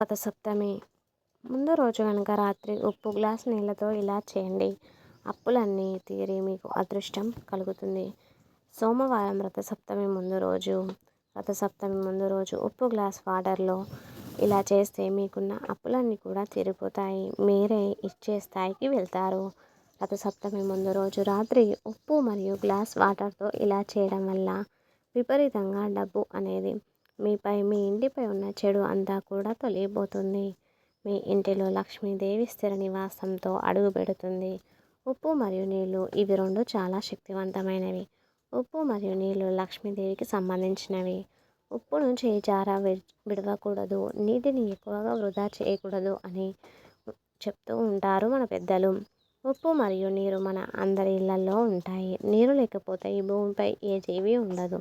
రథసప్తమి ముందు రోజు కనుక రాత్రి ఉప్పు గ్లాస్ నీళ్ళతో ఇలా చేయండి. అప్పులన్నీ తీరి మీకు అదృష్టం కలుగుతుంది. సోమవారం రథసప్తమి ముందు రోజు రథసప్తమి ముందు రోజు ఉప్పు గ్లాస్ వాటర్లో ఇలా చేస్తే మీకున్న అప్పులన్నీ కూడా తీరిపోతాయి. మీరే ఇచ్చే స్థాయికి వెళ్తారు. రథసప్తమి ముందు రోజు రాత్రి ఉప్పు మరియు గ్లాస్ వాటర్తో ఇలా చేయడం వల్ల విపరీతంగా డబ్బు అనేది మీపై మీ ఇంటిపై ఉన్న చెడు అంతా కూడా తొలగిపోతుంది. మీ ఇంటిలో లక్ష్మీదేవి స్థిర నివాసంతో అడుగు పెడుతుంది. ఉప్పు మరియు నీళ్ళు ఇవి రెండు చాలా శక్తివంతమైనవి. ఉప్పు మరియు నీళ్ళు లక్ష్మీదేవికి సంబంధించినవి. ఉప్పును చేజారా విడవకూడదు. నీటిని ఎక్కువగా వృధా చేయకూడదు అని చెప్తూ ఉంటారు మన పెద్దలు. ఉప్పు మరియు నీరు మన అందరి ఇళ్ళలో ఉంటాయి. నీరు లేకపోతే ఈ భూమిపై ఏ జీవి ఉండదు.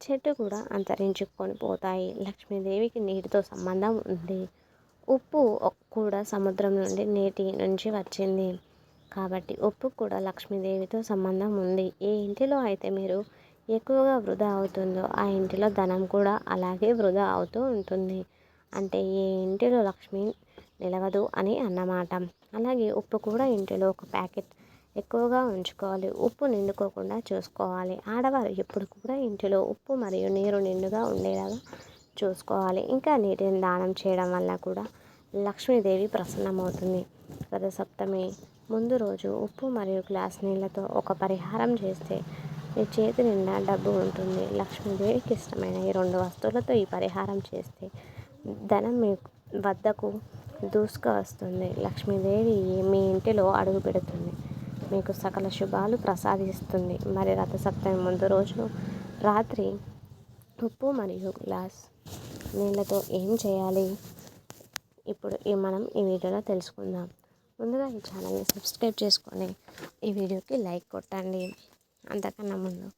చెట్టు కూడా అంతరించుకొని పోతాయి. లక్ష్మీదేవికి నీటితో సంబంధం ఉంది. ఉప్పు కూడా సముద్రం నుండి నీటి నుంచి వచ్చింది. కాబట్టి ఉప్పు కూడా లక్ష్మీదేవితో సంబంధం ఉంది. ఏ ఇంటిలో అయితే మీరు ఎక్కువగా వృధా అవుతుందో ఆ ఇంటిలో ధనం కూడా అలాగే వృధా అవుతూ ఉంటుంది. అంటే ఏ ఇంటిలో లక్ష్మి నిలవదు అని అన్నమాట. అలాగే ఉప్పు కూడా ఇంటిలో ఒక ప్యాకెట్ ఎక్కువగా ఉంచుకోవాలి. ఉప్పు నిండుకోకుండా చూసుకోవాలి. ఆడవారు ఎప్పుడు కూడా ఇంటిలో ఉప్పు మరియు నీరు నిండుగా ఉండేలాగా చూసుకోవాలి. ఇంకా నీటిని దానం చేయడం వల్ల కూడా లక్ష్మీదేవి ప్రసన్నమవుతుంది. రథసప్తమి ముందు రోజు ఉప్పు మరియు గ్లాస్ నీళ్ళతో ఒక పరిహారం చేస్తే మీ చేతి నిండా డబ్బు ఉంటుంది. లక్ష్మీదేవికి ఇష్టమైన ఈ రెండు వస్తువులతో ఈ పరిహారం చేస్తే ధనం మీ వద్దకు దూసుకు వస్తుంది లక్ష్మీదేవి మీ ఇంటిలో అడుగు పెడుతుంది. మీకు సకల శుభాలు ప్రసాదిస్తుంది. మరి రథసప్తమి ముందు రోజు రాత్రి ఉప్పు మరియు గ్లాస్ నీళ్ళతో ఏం చేయాలి? ఇప్పుడు మనం ఈ వీడియోలో తెలుసుకుందాం. ముందుగా ఈ ఛానల్ని సబ్స్క్రైబ్ చేసుకొని ఈ వీడియోకి లైక్ కొట్టండి. అంతకన్నా ముందు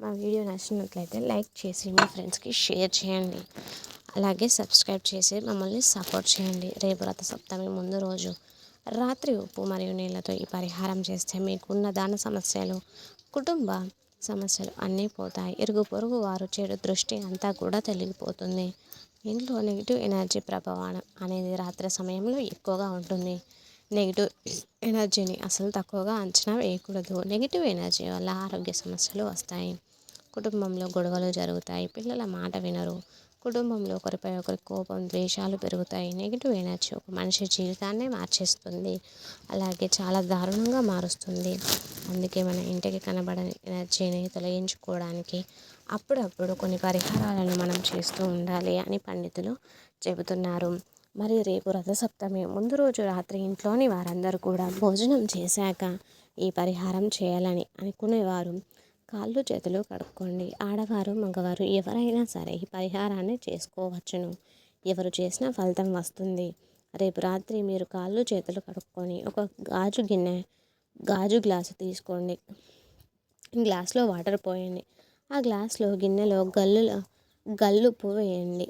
మా వీడియో నచ్చినట్లయితే లైక్ చేసి మీ ఫ్రెండ్స్కి షేర్ చేయండి. అలాగే సబ్స్క్రైబ్ చేసి మమ్మల్ని సపోర్ట్ చేయండి. రేపు రథ సప్తమి ముందు రోజు రాత్రి ఉప్పు మరియు నీళ్ళతో ఈ పరిహారం చేస్తే మీకున్న దాన సమస్యలు కుటుంబ సమస్యలు అన్నీ పోతాయి. ఇరుగు పొరుగు వారు చెడు దృష్టి అంతా కూడా తొలగిపోతుంది. ఇంట్లో నెగిటివ్ ఎనర్జీ ప్రభావం అనేది రాత్రి సమయంలో ఎక్కువగా ఉంటుంది. నెగిటివ్ ఎనర్జీని అసలు తక్కువగా అంచనా వేయకూడదు. నెగిటివ్ ఎనర్జీ వల్ల ఆరోగ్య సమస్యలు వస్తాయి. కుటుంబంలో గొడవలు జరుగుతాయి. పిల్లల మాట వినరు. కుటుంబంలో ఒకరిపై ఒకరి కోపం ద్వేషాలు పెరుగుతాయి. నెగిటివ్ ఎనర్జీ ఒక మనిషి జీవితాన్నే మార్చేస్తుంది. అలాగే చాలా దారుణంగా మారుస్తుంది. అందుకే మన ఇంటికి కనబడని ఎనర్జీని తొలగించుకోవడానికి అప్పుడప్పుడు కొన్ని పరిహారాలను మనం చేస్తూ ఉండాలి అని పండితులు చెబుతున్నారు. మరి రేపు రథసప్తమి ముందు రోజు రాత్రి ఇంట్లోని వారందరూ కూడా భోజనం చేశాక ఈ పరిహారం చేయాలని అనుకునేవారు. కాళ్ళు చేతులు కడుక్కోండి. ఆడవారు మగవారు ఎవరైనా సరే ఈ పరిహారాన్ని చేసుకోవచ్చును. ఎవరు చేసినా ఫలితం వస్తుంది. రేపు రాత్రి మీరు కాళ్ళు చేతులు కడుక్కొని ఒక గాజు గిన్నె గాజు గ్లాసు తీసుకోండి. గ్లాస్లో వాటర్ పోయండి. ఆ గ్లాస్లో గిన్నెలో గల్లులో గల్లు వేయండి.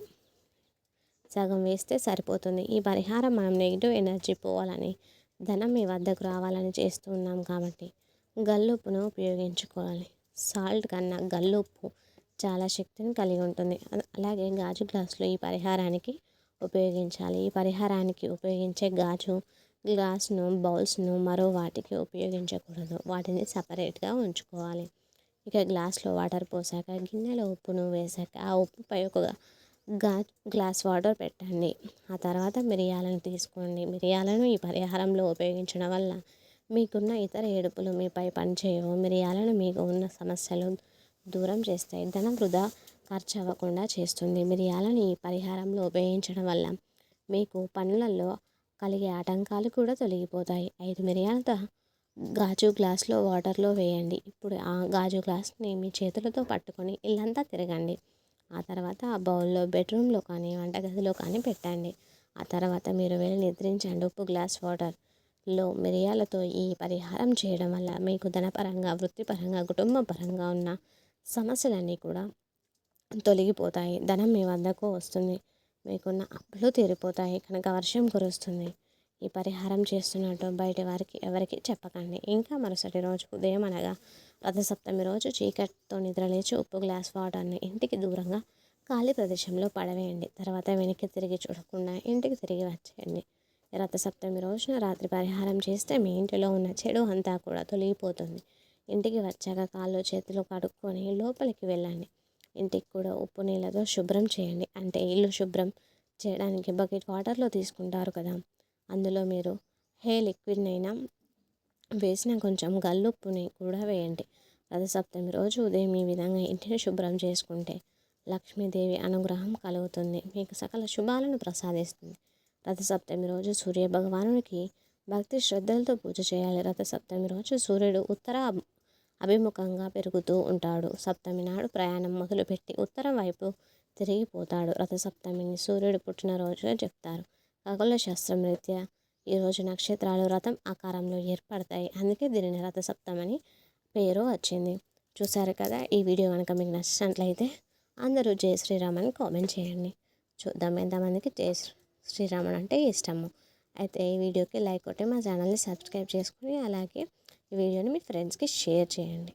సగం వేస్తే సరిపోతుంది. ఈ పరిహారం మనం నెగిటివ్ ఎనర్జీ పోవాలని ధనం మీ వద్దకు రావాలని చేస్తూ ఉన్నాం కాబట్టి గల్లుప్పును ఉపయోగించుకోవాలి. సాల్ట్ కన్నా గల్లుప్పు చాలా శక్తిని కలిగి ఉంటుంది. అలాగే గాజు గ్లాసులో ఈ పరిహారానికి ఉపయోగించాలి. ఈ పరిహారానికి ఉపయోగించే గాజు గ్లాస్ను బౌల్స్ను మరో వాటికి ఉపయోగించకూడదు. వాటిని సపరేట్గా ఉంచుకోవాలి. ఇక గ్లాస్లో వాటర్ పోసాక గిన్నెలో ఉప్పును వేసాక ఆ ఉప్పుపై ఒక గా గ్లాస్ వాటర్ పెట్టండి. ఆ తర్వాత మిరియాలను తీసుకోండి. మిరియాలను ఈ పరిహారంలో ఉపయోగించడం వల్ల మీకున్న ఇతర ఏడుపులు మీపై పనిచేయవు. మిరియాలను మీకు ఉన్న సమస్యలు దూరం చేస్తాయి. ధనం వృధా ఖర్చు అవ్వకుండా చేస్తుంది మిరియాలను ఈ పరిహారంలో ఉపయోగించడం వల్ల మీకు పనులలో కలిగే ఆటంకాలు కూడా తొలగిపోతాయి. ఐదు మిరియాలతో గాజు గ్లాస్లో వాటర్లో వేయండి. ఇప్పుడు ఆ గాజు గ్లాస్ని మీ చేతులతో పట్టుకొని ఇల్లంతా తిరగండి. ఆ తర్వాత ఆ బౌల్లో బెడ్రూమ్లో కానీ వంటగదిలో కానీ పెట్టండి. ఆ తర్వాత మీరు వెళ్ళి నిద్రించండి. ఉప్పు గ్లాస్ వాటర్ లో మిరియాలతో ఈ పరిహారం చేయడం వల్ల మీకు ధనపరంగా వృత్తిపరంగా కుటుంబ పరంగా ఉన్న సమస్యలన్నీ కూడా తొలగిపోతాయి. ధనం మీ వద్దకు వస్తుంది. మీకున్న అప్పులు తీరిపోతాయి. కనుక వర్షం కురుస్తుంది. ఈ పరిహారం చేస్తున్నట్టు బయట వారికి ఎవరికి చెప్పకండి. ఇంకా మరుసటి రోజు ఉదయం అనగా రథసప్తమి రోజు చీకటితో నిద్రలేచి ఉప్పు గ్లాస్ వాటర్ని ఇంటికి దూరంగా ఖాళీ ప్రదేశంలో పడవేయండి. తర్వాత వెనక్కి తిరిగి చూడకుండా ఇంటికి తిరిగి వచ్చేయండి. రథసప్తమి రోజున రాత్రి పరిహారం చేస్తే మీ ఇంటిలో ఉన్న చెడు అంతా కూడా తొలగిపోతుంది. ఇంటికి వచ్చాక కాళ్ళు చేతులు కడుక్కొని లోపలికి వెళ్ళండి. ఇంటికి కూడా ఉప్పు నీళ్ళతో శుభ్రం చేయండి. అంటే ఇల్లు శుభ్రం చేయడానికి బకెట్ వాటర్లో తీసుకుంటారు కదా. అందులో మీరు హే లిక్విడ్నైనా వేసిన కొంచెం గల్లుప్పుని కూడా వేయండి. రథసప్తమి రోజు ఉదయం ఈ విధంగా ఇంటిని శుభ్రం చేసుకుంటే లక్ష్మీదేవి అనుగ్రహం కలుగుతుంది. మీకు సకల శుభాలను ప్రసాదిస్తుంది. రథసప్తమి రోజు సూర్య భగవానునికి భక్తి శ్రద్ధలతో పూజ చేయాలి. రథసప్తమి రోజు సూర్యుడు ఉత్తర అభిముఖంగా పెరుగుతూ ఉంటాడు. సప్తమి నాడు ప్రయాణం మొదలుపెట్టి ఉత్తరం వైపు తిరిగిపోతాడు. రథసప్తమిని సూర్యుడు పుట్టినరోజుగా చెప్తారు. ఖగోళ శాస్త్రం రీత్యా ఈరోజు నక్షత్రాలు రథం ఆకారంలో ఏర్పడతాయి. అందుకే దీనిని రథసప్తమని పేరు వచ్చింది. చూసారు కదా ఈ వీడియో కనుక మీకు నచ్చినట్లయితే అందరూ జై శ్రీరామ్ అని కామెంట్ చేయండి. చూద్దాం ఎంతమందికి జై శ్రీ- శ్రీరాముడు అంటే ఇష్టము. అయితే ఈ వీడియోకి లైక్ కొట్టి మా ఛానల్ని సబ్స్క్రైబ్ చేసుకుని అలాగే ఈ వీడియోని మీ ఫ్రెండ్స్కి షేర్ చేయండి.